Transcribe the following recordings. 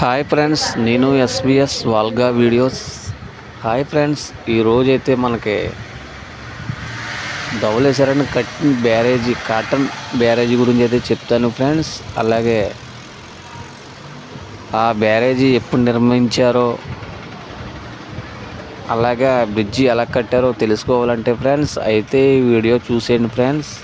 Hi friends నేను SVS వాల్గా videos hi friends ఈరోజైతే మనకి ధవలేశ్వరని కట్టిన బ్యారేజీ కాటన్ బ్యారేజీ గురించి అయితే చెప్తాను ఫ్రెండ్స్ అలాగే ఆ బ్యారేజీ ఎప్పుడు నిర్మించారో అలాగే ఆ బ్రిడ్జి ఎలా కట్టారో తెలుసుకోవాలంటే ఫ్రెండ్స్ అయితే ఈ వీడియో చూసేయండి ఫ్రెండ్స్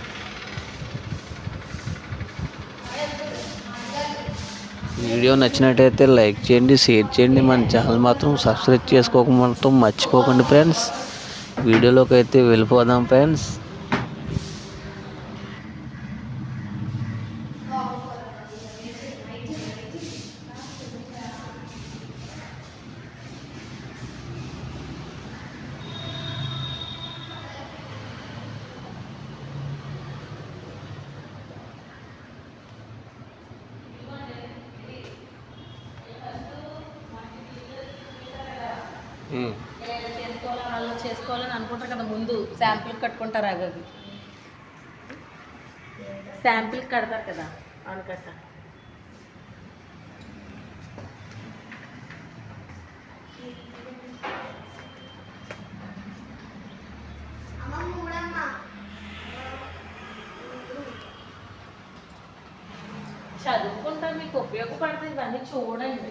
వీడియో నచ్చినట్టయితే లైక్ చేయండి షేర్ చేయండి. మన ఛానల్ మాత్రం సబ్స్క్రైబ్ చేసుకోకపోవడం మర్చిపోకండి ఫ్రెండ్స్. వీడియోలోకి అయితే వెళ్ళిపోదాం ఫ్రెండ్స్. ఇలా చేసుకోవాలి వాళ్ళు చేసుకోవాలని అనుకుంటారు కదా ముందు. శాంపిల్ కట్టుకుంటారు అవి అవి. శాంపిల్ కడతారు కదా అనుకట్ట చదువుకుంటా మీకు ఉపయోగపడుతుంది ఇవన్నీ చూడండి.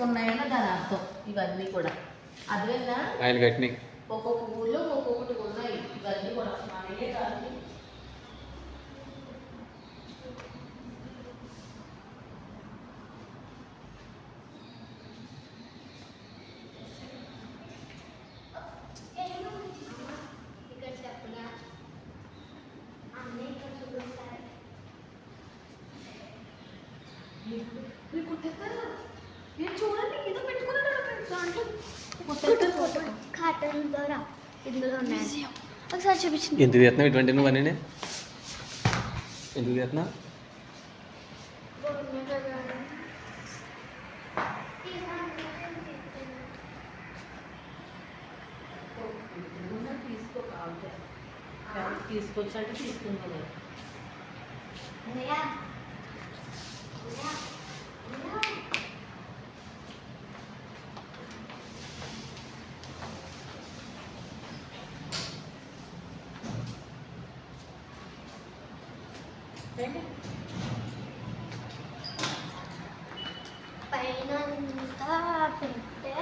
ఉన్నాయన్న దాని అర్థం ఇవన్నీ కూడా అదేనా ఆయన కట్టినాయి ఒక్కొక్క ఊర్లో ఒక్కొక్కటి ఉన్నాయి ఇవన్నీ కూడా మనయే కాదు మీరు కొట్టేస్తారా? మీరు చూడండి ఏదో పెట్టుకున్నాడు దాంట్లో. కొట్టేస్తారు. కాటన్ ద్వారా ఇందులో ఉన్నాయి. ఒకసారి చూపించింది ఎందుకు చేస్తున్నావు ఇటువంటి నువ్వు అన్నీ ఎందుకు చేస్తున్నా తీసుకో కావాలి తీసుకొచ్చాక పైన పెట్టే